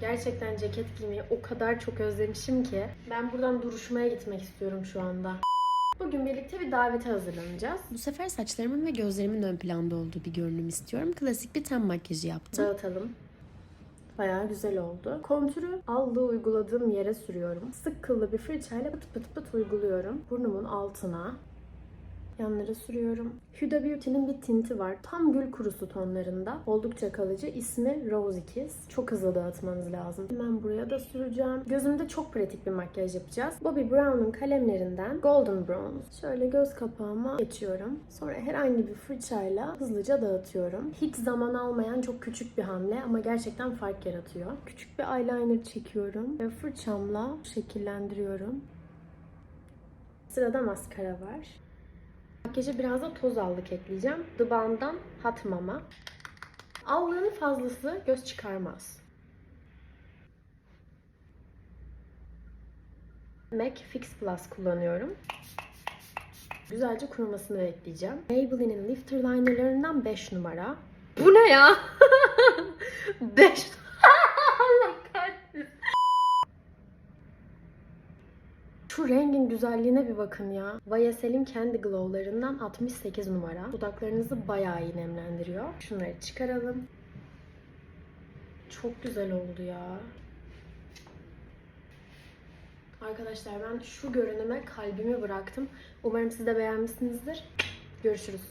Gerçekten ceket giymeyi o kadar çok özlemişim ki. Ben buradan duruşmaya gitmek istiyorum şu anda. Bugün birlikte bir davete hazırlanacağız. Bu sefer saçlarımın ve gözlerimin ön planda olduğu bir görünüm istiyorum. Klasik bir ten makyajı yaptım. Dağıtalım. Bayağı güzel oldu. Kontürü allığı uyguladığım yere sürüyorum. Sık kıllı bir fırçayla pıt pıt pıt uyguluyorum. Burnumun altına. Yanlara sürüyorum. Huda Beauty'nin bir tinti var. Tam gül kurusu tonlarında. Oldukça kalıcı. İsmi Rose Kiss. Çok hızlı dağıtmanız lazım. Hemen buraya da süreceğim. Gözümde çok pratik bir makyaj yapacağız. Bobbi Brown'un kalemlerinden Golden Bronze. Şöyle göz kapağıma geçiyorum. Sonra herhangi bir fırçayla hızlıca dağıtıyorum. Hiç zaman almayan çok küçük bir hamle ama gerçekten fark yaratıyor. Küçük bir eyeliner çekiyorum ve fırçamla şekillendiriyorum. Sırada maskara var. Makyaja biraz da toz allık ekleyeceğim. The Balm'dan Hot Mama. Allığın fazlası göz çıkarmaz. MAC Fix Plus kullanıyorum. Güzelce kurumasını bekleyeceğim. Maybelline'in Lifter Liner'larından 5 numara. Bu ne ya? 5 Şu rengin güzelliğine bir bakın ya. Vayasel'in kendi glowlarından 68 numara. Dudaklarınızı bayağı iyi nemlendiriyor. Şunları çıkaralım. Çok güzel oldu ya. Arkadaşlar ben şu görünüme kalbimi bıraktım. Umarım siz de beğenmişsinizdir. Görüşürüz.